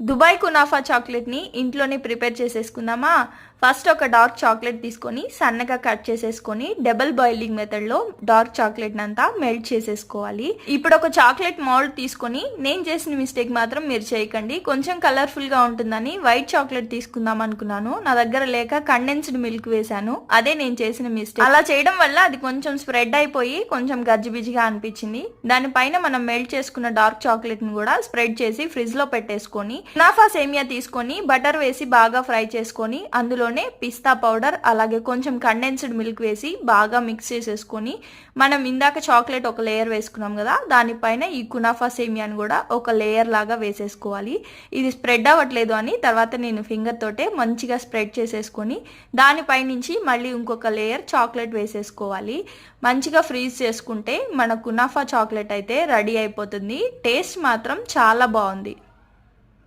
Dubai kunafa చాక్లెట్ని ఇంట్లోనే prepare చేసేసుకుందామా? ఫస్ట్ ఒక డార్క్ చాక్లెట్ తీసుకొని సన్నగా కట్ చేసేసుకొని డబుల్ బాయిలింగ్ మెథడ్లో డార్క్ చాక్లెట్ అంతా మెల్ట్ చేసేసుకోవాలి. ఇప్పుడు ఒక చాక్లెట్ మౌల్డ్ తీసుకొని నేను చేసిన మిస్టేక్ మాత్రం మీరు చేయకండి. కొంచెం కలర్ఫుల్గా ఉంటుందని వైట్ చాక్లెట్ తీసుకుందాం అనుకున్నాను. నా దగ్గర లేక కండెన్స్డ్ మిల్క్ వేశాను. అదే నేను చేసిన మిస్టేక్. అలా చేయడం వల్ల అది కొంచెం స్ప్రెడ్ అయిపోయి కొంచెం గజ్జిబిజిగా అనిపించింది. దానిపైన మనం మెల్ట్ చేసుకున్న డార్క్ చాక్లెట్ని కూడా స్ప్రెడ్ చేసి ఫ్రిడ్జ్లో పెట్టేసుకొని నాఫా సేమియా తీసుకొని బటర్ వేసి బాగా ఫ్రై చేసుకొని అందులోనే పిస్తా పౌడర్ అలాగే కొంచెం కండెన్స్డ్ మిల్క్ వేసి బాగా మిక్స్ చేసేసుకొని మనం ఇందాక చాక్లెట్ ఒక లేయర్ వేసుకున్నాం కదా దానిపైన ఈ కునాఫా సేమియాని కూడా ఒక లేయర్ లాగా వేసేసుకోవాలి. ఇది స్ప్రెడ్ అవ్వట్లేదు అని తర్వాత నేను ఫింగర్ తోటే మంచిగా స్ప్రెడ్ చేసేసుకొని దానిపై నుంచి మళ్ళీ ఇంకొక లేయర్ చాక్లెట్ వేసేసుకోవాలి. మంచిగా ఫ్రీజ్ చేసుకుంటే మన కునాఫా చాక్లెట్ అయితే రెడీ అయిపోతుంది. టేస్ట్ మాత్రం చాలా బాగుంది.